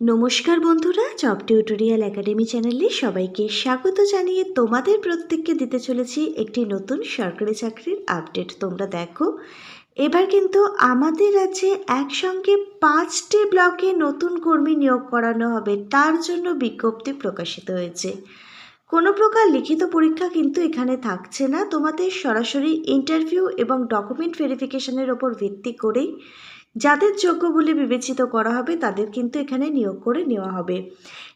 নমস্কার বন্ধুরা job tutorial academy চ্যানেলে সবাইকে স্বাগত জানিয়ে তোমাদের প্রত্যেককে দিতে চলেছি একটি নতুন সরকারি চাকরির আপডেট তোমরা দেখো, এবার কিন্তু আমাদের রাজ্যে একসঙ্গে পাঁচটি ব্লকে নতুন কর্মী নিয়োগ করানো হবে, তার জন্য বিজ্ঞপ্তি প্রকাশিত হয়েছে। কোনো প্রকার লিখিত পরীক্ষা কিন্তু এখানে থাকছে না, তোমাদের সরাসরি ইন্টারভিউ এবং ডকুমেন্ট ভেরিফিকেশনের ওপর ভিত্তি করেই। যাদের যোগ্য বলে বিবেচিত করা হবে, তাদের কিন্তু এখানে নিয়োগ করে নেওয়া হবে।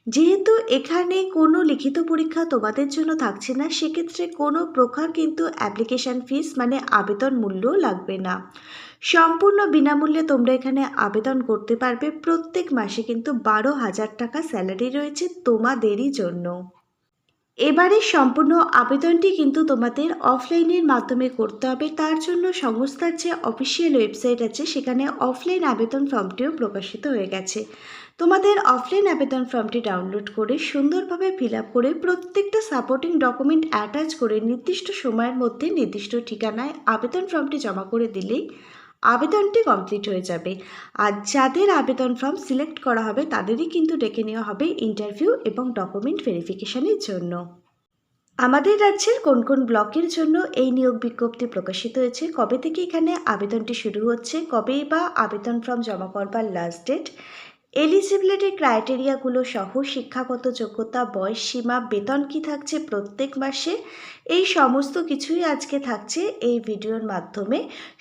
যেহেতু এখানে কোনো লিখিত পরীক্ষা তোমাদের জন্য থাকছে না, সেক্ষেত্রে কোনো প্রকার কিন্তু অ্যাপ্লিকেশান ফিস মানে আবেদন মূল্যও লাগবে না। সম্পূর্ণ বিনামূল্যে তোমরা এখানে আবেদন করতে পারবে। প্রত্যেক মাসে কিন্তু বারো হাজার টাকা স্যালারি রয়েছে তোমাদেরই জন্য। এবারে সম্পূর্ণ আবেদনটি কিন্তু তোমাদের অফলাইনের মাধ্যমে করতে হবে। তার জন্য সংস্থার যে অফিসিয়াল ওয়েবসাইট আছে, সেখানে অফলাইন আবেদন ফর্মটিও প্রকাশিত হয়ে গেছে। তোমাদের অফলাইন আবেদন ফর্মটি ডাউনলোড করে সুন্দরভাবে ফিল করে প্রত্যেকটা সাপোর্টিং ডকুমেন্ট অ্যাটাচ করে নির্দিষ্ট সময়ের মধ্যে নির্দিষ্ট ঠিকানায় আবেদন ফর্মটি জমা করে দিলেই আবেদনটি কমপ্লিট হয়ে যাবে। আর যাদের আবেদন ফর্ম সিলেক্ট করা হবে, তাদেরই কিন্তু ডেকে নেওয়া হবে ইন্টারভিউ এবং ডকুমেন্ট ভেরিফিকেশনের জন্য। আমাদের রাজ্যের কোন কোন ব্লকের জন্য এই নিয়োগ বিজ্ঞপ্তি প্রকাশিত হয়েছে? কবে থেকে এখানে আবেদনটি শুরু হচ্ছে? কবে বা আবেদন ফর্ম জমা করবার লাস্ট ডেট এলিজিবিলিটি ক্রাইটেরিয়াগুলো সহ শিক্ষাগত যোগ্যতা, বয়স সীমা, বেতন কি থাকছে প্রত্যেক মাসে? এই সমস্ত কিছুই আজকে থাকছে এই ভিডিওর মাধ্যমে।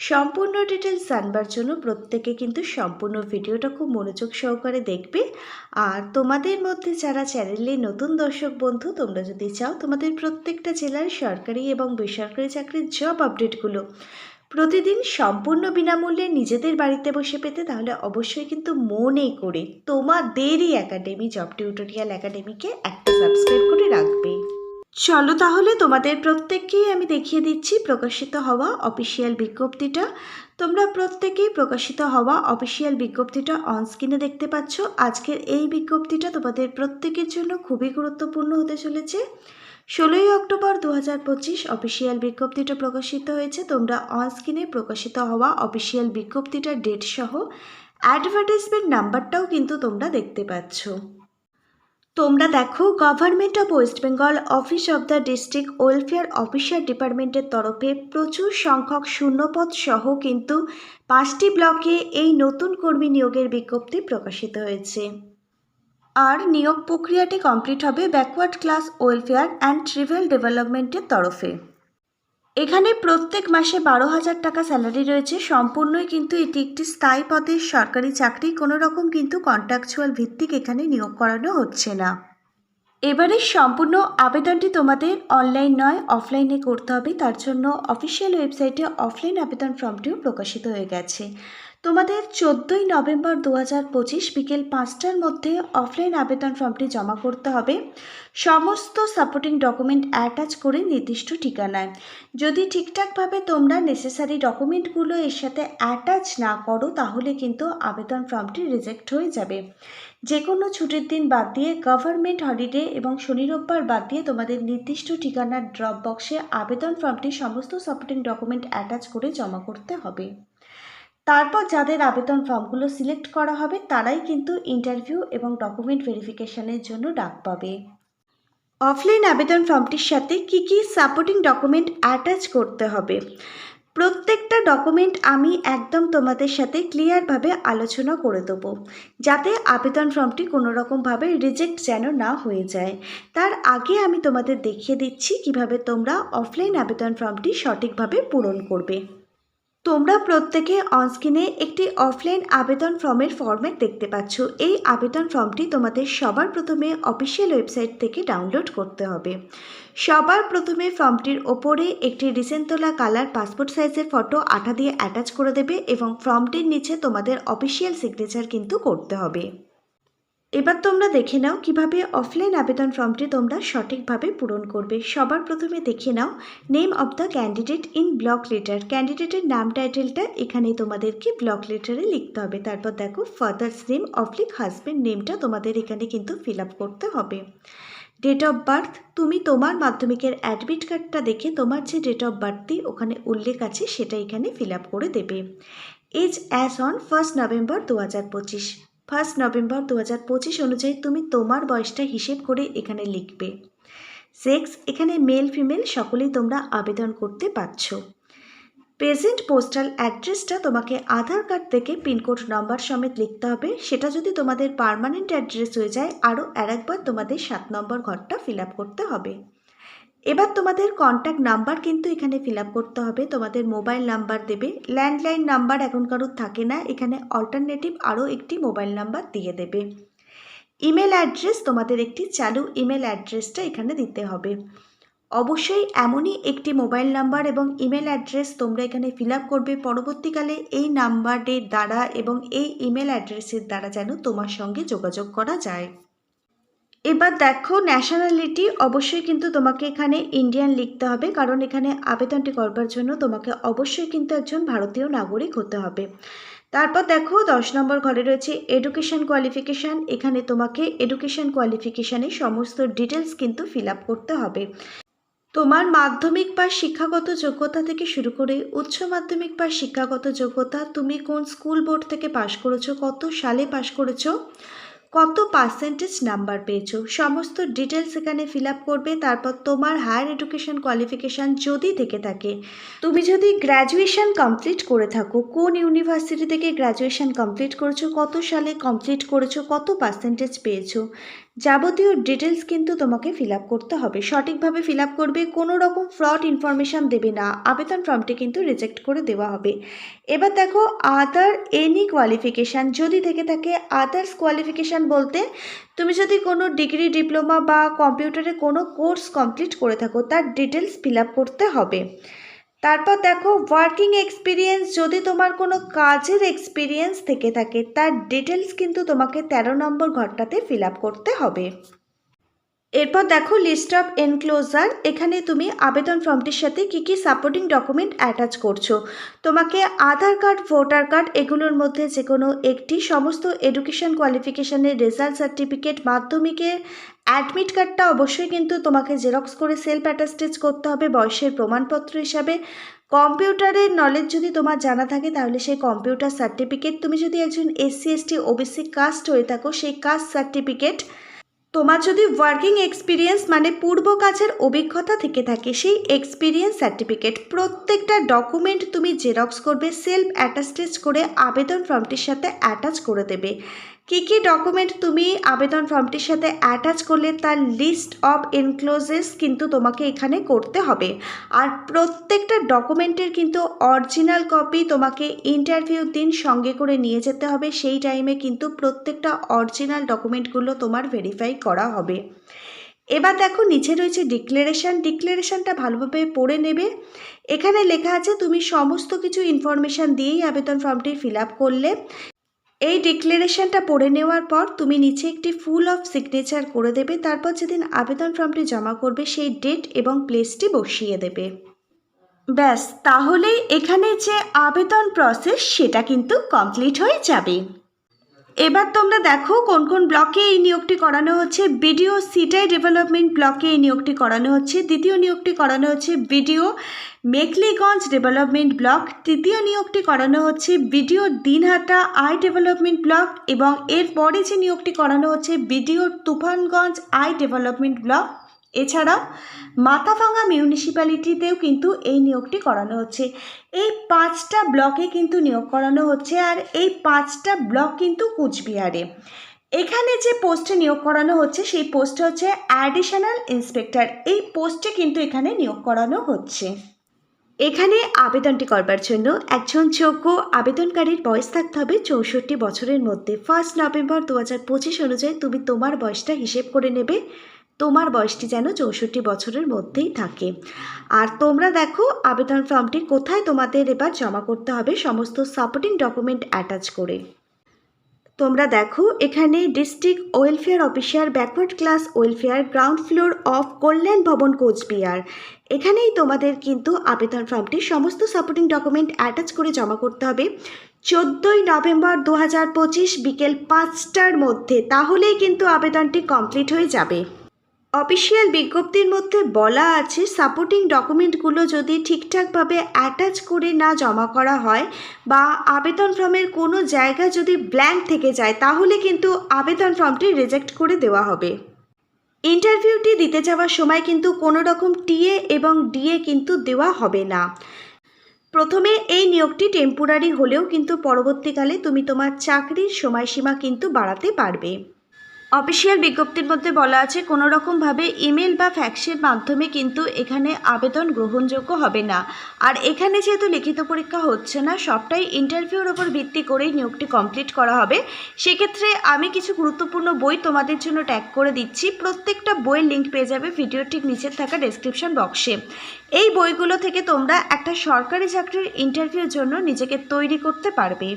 সম্পূর্ণ ডিটেলস জানবার জন্য প্রত্যেকে কিন্তু সম্পূর্ণ ভিডিওটা খুব মনোযোগ সহকারে দেখবে। আর তোমাদের মধ্যে যারা চ্যানেলে নতুন দর্শক বন্ধু, তোমরা যদি চাও তোমাদের প্রত্যেকটা জেলার সরকারি এবং বেসরকারি চাকরির জব আপডেটগুলো প্রতিদিন সম্পূর্ণ বিনামূল্যে নিজেদের বাড়িতে বসে পেতে তাহলে অবশ্যই কিন্তু মনে করে তোমাদেরই একাডেমি জব টিউটোরিয়াল একাডেমিকে একটা সাবস্ক্রাইব করে রাখবে। চলো তাহলে তোমাদের প্রত্যেককেই আমি দেখিয়ে দিচ্ছি প্রকাশিত হওয়া অফিসিয়াল বিজ্ঞপ্তিটা। তোমরা প্রত্যেকেই প্রকাশিত হওয়া অফিসিয়াল বিজ্ঞপ্তিটা অন স্ক্রিনে দেখতে পাচ্ছ। আজকের এই বিজ্ঞপ্তিটা তোমাদের প্রত্যেকের জন্য খুবই গুরুত্বপূর্ণ হতে চলেছে। ষোলোই অক্টোবর দু হাজার পঁচিশ অফিসিয়াল বিজ্ঞপ্তিটা প্রকাশিত হয়েছে। তোমরা অন স্ক্রিনে প্রকাশিত হওয়া অফিসিয়াল বিজ্ঞপ্তিটার ডেট সহ অ্যাডভার্টাইজমেন্ট নাম্বারটাও কিন্তু তোমরা দেখতে পাচ্ছ। তোমরা দেখো government of West Bengal office of the district welfare officer ডিপার্টমেন্টের তরফে প্রচুর সংখ্যক শূন্যপদ সহ কিন্তু পাঁচটি ব্লকে এই নতুন কর্মী নিয়োগের বিজ্ঞপ্তি প্রকাশিত হয়েছে। আর নিয়োগ প্রক্রিয়াটি কমপ্লিট হবে backward class welfare and tribal ডেভেলপমেন্টের তরফে। এখানে প্রত্যেক মাসে বারো হাজার টাকা স্যালারি রয়েছে। সম্পূর্ণই কিন্তু এটি একটি স্থায়ী পদের সরকারি চাকরি। কোনো রকম কিন্তু কন্ট্রাকচুয়াল ভিত্তিক এখানে নিয়োগ করানো হচ্ছে না। এবারে সম্পূর্ণ আবেদনটি তোমাদের অনলাইন নয় অফলাইনে করতে হবে। তার জন্য অফিসিয়াল ওয়েবসাইটে অফলাইন আবেদন ফর্মটিও প্রকাশিত হয়ে গেছে। তোমাদের চোদ্দোই নভেম্বর দু হাজার পঁচিশ বিকেল পাঁচটার মধ্যে অফলাইন আবেদন ফর্মটি জমা করতে হবে। সমস্ত সাপোর্টিং ডকুমেন্ট অ্যাটাচ করে নির্দিষ্ট ঠিকানায়। যদি ঠিকঠাকভাবে তোমরা নেসেসারি ডকুমেন্টগুলো এর সাথে অ্যাটাচ না করো, তাহলে কিন্তু আবেদন ফর্মটি রিজেক্ট হয়ে যাবে। যে কোনো ছুটির দিন বাদ দিয়ে গভর্নমেন্ট হলিডে এবং শনি রোববার বাদ দিয়ে তোমাদের নির্দিষ্ট ঠিকানার ড্রপ বক্সে আবেদন ফর্মটি সমস্ত সাপোর্টিং ডকুমেন্ট অ্যাটাচ করে জমা করতে হবে। তারপর যাদের আবেদন ফর্মগুলো সিলেক্ট করা হবে, তারাই কিন্তু ইন্টারভিউ এবং ডকুমেন্ট ভেরিফিকেশনের জন্য ডাক পাবে। অফলাইন আবেদন ফর্মটির সাথে কি কি সাপোর্টিং ডকুমেন্ট অ্যাটাচ করতে হবে? প্রত্যেকটা ডকুমেন্ট আমি একদম তোমাদের সাথে ক্লিয়ারভাবে আলোচনা করে দেবো, যাতে আবেদন ফর্মটি কোনো রকমভাবে রিজেক্ট যেন না হয়ে যায়। তার আগে আমি তোমাদের দেখিয়ে দিচ্ছি কীভাবে তোমরা অফলাইন আবেদন ফর্মটি সঠিকভাবে পূরণ করবে। তোমরা প্রত্যেকে অনস্ক্রিনে একটি অফলাইন আবেদন ফর্মের ফর্ম্যাট দেখতে পাচ্ছ। এই আবেদন ফর্মটি তোমাদের সবার প্রথমে অফিসিয়াল ওয়েবসাইট থেকে ডাউনলোড করতে হবে। সবার প্রথমে ফর্মটির ওপরে একটি রিসেন্ট তোলা কালার পাসপোর্ট সাইজের ফটো আঠা দিয়ে অ্যাটাচ করে দেবে এবং ফর্মটির নিচে তোমাদের অফিসিয়াল সিগনেচার কিন্তু করতে হবে। এবার তোমরা দেখে নাও কীভাবে অফলাইন আবেদন ফর্মটি তোমরা সঠিকভাবে পূরণ করবে। সবার প্রথমে দেখে নাও name of the candidate in block letter ক্যান্ডিডেটের নাম টাইটেলটা এখানে তোমাদেরকে ব্লক লেটারে লিখতে হবে। তারপর দেখো ফাদার্স নেম অফলিক হাজব্যান্ড নেমটা তোমাদের এখানে কিন্তু ফিল আপ করতে হবে। ডেট অফ বার্থ তুমি তোমার মাধ্যমিকের অ্যাডমিট কার্ডটা দেখে তোমার যে ডেট অফ বার্থটি ওখানে উল্লেখ আছে সেটা এখানে ফিল আপ করে দেবে। Age as on first November দু হাজার পঁচিশ। ফার্স্ট নভেম্বর দু হাজার পঁচিশ অনুযায়ী তুমি তোমার বয়সটা হিসেব করে এখানে লিখবে। সেক্স এখানে মেল ফিমেল সকলেই তোমরা আবেদন করতে পারছ। প্রেজেন্ট পোস্টাল অ্যাড্রেসটা তোমাকে আধার কার্ড থেকে পিনকোড নম্বর সমেত লিখতে হবে। সেটা যদি তোমাদের পার্মানেন্ট অ্যাড্রেস হয়ে যায়, আরও আর একবার তোমাদের সাত নম্বর ঘরটা ফিল করতে হবে। এবার তোমাদের কন্ট্যাক্ট নাম্বার কিন্তু এখানে ফিল করতে হবে। তোমাদের মোবাইল নাম্বার দেবে। ল্যান্ডলাইন নাম্বার এখন কারোর থাকে না। এখানে অল্টারনেটিভ আরও একটি মোবাইল নাম্বার দিয়ে দেবে। ইমেল অ্যাড্রেস তোমাদের একটি চালু ইমেল অ্যাড্রেসটা এখানে দিতে হবে। অবশ্যই এমনই একটি মোবাইল নাম্বার এবং ইমেল অ্যাড্রেস তোমরা এখানে ফিল করবে। পরবর্তীকালে এই নাম্বারের দ্বারা এবং এই ইমেল অ্যাড্রেসের দ্বারা যেন তোমার সঙ্গে যোগাযোগ করা যায়। এবার দেখো ন্যাশনালিটি অবশ্যই কিন্তু তোমাকে এখানে ইন্ডিয়ান লিখতে হবে, কারণ এখানে আবেদনটি করবার জন্য তোমাকে অবশ্যই কিন্তু একজন ভারতীয় নাগরিক হতে হবে। তারপর দেখো দশ নম্বর ঘরে রয়েছে এডুকেশন কোয়ালিফিকেশান এখানে তোমাকে এডুকেশন কোয়ালিফিকেশানের সমস্ত ডিটেলস কিন্তু ফিল করতে হবে। তোমার মাধ্যমিক বা শিক্ষাগত যোগ্যতা থেকে শুরু করে উচ্চ মাধ্যমিক বা শিক্ষাগত যোগ্যতা, তুমি কোন স্কুল বোর্ড থেকে পাশ করেছ, কত সালে পাশ করেছ কত পার্সেন্টেজ নাম্বার পেয়েছ? সমস্ত ডিটেলস এখানে ফিল আপ করবে, তারপর তোমার হায়ার এডুকেশন কোয়ালিফিকেশান যদি থেকে থাকে, তুমি যদি গ্র্যাজুয়েশান কমপ্লিট করে থাকো, কোন ইউনিভার্সিটি থেকে গ্র্যাজুয়েশান কমপ্লিট করেছ, কত সালে কমপ্লিট করেছ, কত পার্সেন্টেজ পেয়েছ? যাবতীয় ডিটেলস কিন্তু তোমাকে ফিল করতে হবে। সঠিকভাবে ফিল করবে, কোনো রকম ফ্রড ইনফরমেশান দেবে না। আবেদন ফর্মটি কিন্তু রিজেক্ট করে দেওয়া হবে। এবার দেখো আদার এনি কোয়ালিফিকেশান যদি থেকে থাকে আদার্স কোয়ালিফিকেশান বলতে তুমি যদি কোনো ডিগ্রি ডিপ্লোমা বা কম্পিউটারে কোনো কোর্স কমপ্লিট করে থাকো, তার ডিটেলস ফিল করতে হবে। তারপর দেখো ওয়ার্কিং এক্সপিরিয়েন্স যদি তোমার কোনো কাজের এক্সপিরিয়েন্স থেকে থাকে, তার ডিটেলস কিন্তু তোমাকে তেরো নম্বর ঘরটাতে ফিল করতে হবে। এরপর দেখো লিস্ট অফ এনক্লোজার এখানে তুমি আবেদন ফর্মটির সাথে কী কী সাপোর্টিং ডকুমেন্ট অ্যাটাচ করছ। তোমাকে আধার কার্ড ভোটার কার্ড এগুলোর মধ্যে যে কোনো একটি সমস্ত এডুকেশন কোয়ালিফিকেশানের রেজাল্ট সার্টিফিকেট মাধ্যমিকের অ্যাডমিট কার্ডটা অবশ্যই কিন্তু তোমাকে জেরক্স করে সেলফ অ্যাটাস্টেজ করতে হবে বয়সের প্রমাণপত্র হিসাবে। কম্পিউটারের নলেজ যদি তোমার জানা থাকে তাহলে সেই কম্পিউটার সার্টিফিকেট তুমি যদি একজন এসসি এসটি ওবিসি কাস্ট হয়ে থাকো, সেই কাস্ট সার্টিফিকেট তোমার যদি ওয়ার্কিং এক্সপিরিয়েন্স মানে পূর্ব কাজের অভিজ্ঞতা থেকে থাকে, সেই এক্সপিরিয়েন্স সার্টিফিকেট প্রত্যেকটা ডকুমেন্ট তুমি জেরক্স করবে সেলফ অ্যাটাস্টেজ করে আবেদন ফর্মটির সাথে অ্যাটাচ করে দেবে। কী কী ডকুমেন্ট তুমি আবেদন ফর্মটির সাথে অ্যাটাচ করলে তার লিস্ট অফ এনক্লোজেস কিন্তু তোমাকে এখানে করতে হবে। আর প্রত্যেকটা ডকুমেন্টের কিন্তু অরিজিনাল কপি তোমাকে ইন্টারভিউ দিন সঙ্গে করে নিয়ে যেতে হবে। সেই টাইমে কিন্তু প্রত্যেকটা অরিজিনাল ডকুমেন্টগুলো তোমার ভেরিফাই করা হবে। এবার দেখো, নিচে রয়েছে ডিক্লারেশন ডিক্লারেশনটা ভালোভাবে পড়ে নেবে। এখানে লেখা আছে, তুমি সমস্ত কিছু ইনফরমেশান দিয়েই আবেদন ফর্মটি ফিল আপ করলে। এই ডিক্লারেশনটা পড়ে নেওয়ার পর তুমি নিচে একটি ফুল অফ সিগনেচার করে দেবে, তারপর যেদিন আবেদন ফর্মটি জমা করবে সেই ডেট এবং প্লেসটি বসিয়ে দেবে। ব্যাস তাহলে এখানে যে আবেদন প্রসেস সেটা কিন্তু কমপ্লিট হয়ে যাবে। এবার তোমরা দেখো কোন কোন ব্লকে এই নিয়োগটি করানো হচ্ছে। বিডিও, সিটাই ডেভেলপমেন্ট ব্লকে এই নিয়োগটি করানো হচ্ছে। দ্বিতীয় নিয়োগটি করানো হচ্ছে বিডিও মেকলিগঞ্জ ডেভেলপমেন্ট ব্লক তৃতীয় নিয়োগটি করানো হচ্ছে BDO, Dinhata I development block এবং এরপরে যে নিয়োগটি করানো হচ্ছে BDO, Tufanganj I development block এছাড়াও মাথাভাঙা মিউনিসিপ্যালিটিতেও কিন্তু এই নিয়োগটি করানো হচ্ছে। এই পাঁচটা ব্লকে কিন্তু নিয়োগ করানো হচ্ছে আর এই পাঁচটা ব্লক কিন্তু কুচবিহারে। এখানে যে পোস্টে নিয়োগ করানো হচ্ছে, সেই পোস্টটা হচ্ছে অ্যাডিশনাল ইন্সপেক্টর এই পোস্টে কিন্তু এখানে নিয়োগ করানো হচ্ছে। এখানে আবেদনটি করবার জন্য একজন যোগ্য আবেদনকারীর বয়স থাকতে হবে চৌষট্টি বছরের মধ্যে। ফার্স্ট নভেম্বর দু হাজার পঁচিশ অনুযায়ী তুমি তোমার বয়সটা হিসেব করে নেবে। তোমার বয়সটি যেন চৌষট্টি বছরের মধ্যেই থাকে। আর তোমরা দেখো, আবেদন ফর্মটি কোথায় তোমাদের এবার জমা করতে হবে সমস্ত সাপোর্টিং ডকুমেন্ট অ্যাটাচ করে। তোমরা দেখো, এখানে district welfare officer backward class welfare ground floor of Kalyan Bhavan, Coochbehar. এখানেই তোমাদের কিন্তু আবেদন ফর্মটি সমস্ত সাপোর্টিং ডকুমেন্ট অ্যাটাচ করে জমা করতে হবে। চোদ্দোই নভেম্বর দু হাজার পঁচিশ বিকেল পাঁচটার মধ্যে, তাহলেই কিন্তু আবেদনটি কমপ্লিট হয়ে যাবে। অফিসিয়াল বিজ্ঞপ্তির মধ্যে বলা আছে সাপোর্টিং ডকুমেন্টগুলো যদি ঠিকঠাকভাবে অ্যাটাচ করে না জমা করা হয় বা আবেদন ফর্মের কোনো জায়গা যদি ব্ল্যাঙ্ক থেকে যায়, তাহলে কিন্তু আবেদন ফর্মটি রিজেক্ট করে দেওয়া হবে। ইন্টারভিউটি দিতে যাওয়ার সময় কিন্তু কোনো রকম টিএ এবং ডিএ কিন্তু দেওয়া হবে না। প্রথমে এই নিয়োগটি টেম্পোরারি হলেও কিন্তু পরবর্তীকালে তুমি তোমার চাকরির সময়সীমা কিন্তু বাড়াতে পারবে। অফিসিয়াল বিজ্ঞপ্তির মধ্যে বলা আছে, কোনো রকমভাবে ইমেল বা ফ্যাক্সের মাধ্যমে কিন্তু এখানে আবেদন গ্রহণযোগ্য হবে না। আর এখানে যেহেতু লিখিত পরীক্ষা হচ্ছে না, সবটাই ইন্টারভিউর ওপর ভিত্তি করেই নিয়োগটি কমপ্লিট করা হবে। সেক্ষেত্রে আমি কিছু গুরুত্বপূর্ণ বই তোমাদের জন্য ট্যাগ করে দিচ্ছি। প্রত্যেকটা বইয়ের লিঙ্ক পেয়ে যাবে ভিডিওর ঠিক নিচে থাকা ডেসক্রিপশন বক্সে এই বইগুলো থেকে তোমরা একটা সরকারি চাকরির ইন্টারভিউর জন্য নিজেকে তৈরি করতে পারবে।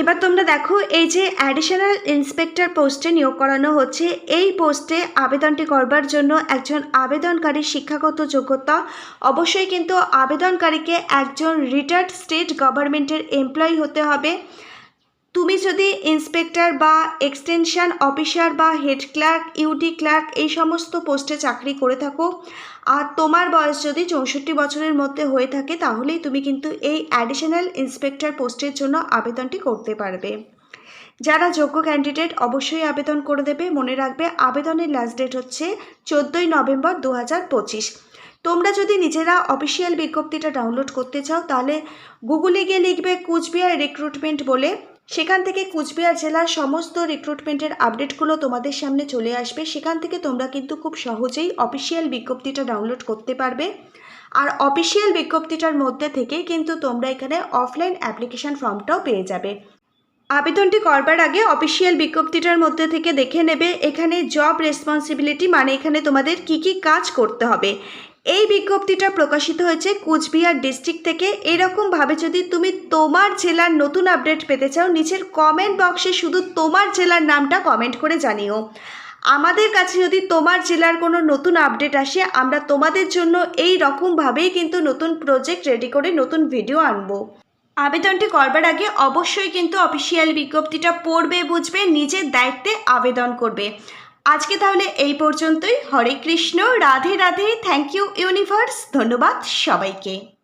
এবার তোমরা দেখো, এই যে অ্যাডিশনাল ইন্সপেক্টর পোস্টে নিয়োগ করানো হচ্ছে, এই পোস্টে আবেদনটি করবার জন্য একজন আবেদনকারীর শিক্ষাগত যোগ্যতা। অবশ্যই কিন্তু আবেদনকারীকে একজন রিটায়ার্ড স্টেট গভর্নমেন্টের এমপ্লয়ি হতে হবে। তুমি যদি ইন্সপেক্টর বা এক্সটেনশন অফিসার বা হেড ক্লার্ক ইউটি ক্লার্ক এই সমস্ত পোস্টে চাকরি করে থাকো আর তোমার বয়স যদি চৌষট্টি বছরের মধ্যে হয়ে থাকে, তাহলেই তুমি কিন্তু এই অ্যাডিশনাল ইন্সপেক্টর পোস্টের জন্য আবেদনটি করতে পারবে। যারা যোগ্য ক্যান্ডিডেট অবশ্যই আবেদন করে দেবে। মনে রাখবে, আবেদনের লাস্ট ডেট হচ্ছে চোদ্দোই নভেম্বর দু হাজার পঁচিশ। তোমরা যদি নিজেরা অফিসিয়াল বিজ্ঞপ্তিটা ডাউনলোড করতে চাও, তাহলে গুগলে গিয়ে লিখবে কুচবিহার রিক্রুটমেন্ট বলে। সেখান থেকে কুচবিহার জেলার সমস্ত রিক্রুটমেন্টের আপডেটগুলো তোমাদের সামনে চলে আসবে। সেখান থেকে তোমরা কিন্তু খুব সহজেই অফিসিয়াল বিজ্ঞপ্তিটা ডাউনলোড করতে পারবে। আর অফিসিয়াল বিজ্ঞপ্তিটার মধ্যে থেকেই কিন্তু তোমরা এখানে অফলাইন অ্যাপ্লিকেশন ফর্মটাও পেয়ে যাবে। আবেদনটি করবার আগে অফিসিয়াল বিজ্ঞপ্তিটার মধ্যে থেকে দেখে নেবে এখানে জব রেসপন্সিবিলিটি মানে এখানে তোমাদের কি কি কাজ করতে হবে। এই বিজ্ঞপ্তিটা প্রকাশিত হয়েছে কুচবিহার ডিস্ট্রিক্ট থেকে। এরকমভাবে যদি তুমি তোমার জেলার নতুন আপডেট পেতে চাও, নিচের কমেন্ট বক্সে শুধু তোমার জেলার নামটা কমেন্ট করে জানিও। আমাদের কাছে যদি তোমার জেলার কোনো নতুন আপডেট আসে, আমরা তোমাদের জন্য এই রকমভাবেই কিন্তু নতুন প্রজেক্ট রেডি করে নতুন ভিডিও আনব। আবেদনটি করবার আগে অবশ্যই কিন্তু অফিসিয়াল বিজ্ঞপ্তিটা পড়বে, বুঝবে, নিজের দায়িত্বে আবেদন করবে। আজকে তাহলে এই পর্যন্তই। Hare Krishna Radhe Radhe. Thank you universe ধন্যবাদ সবাইকে।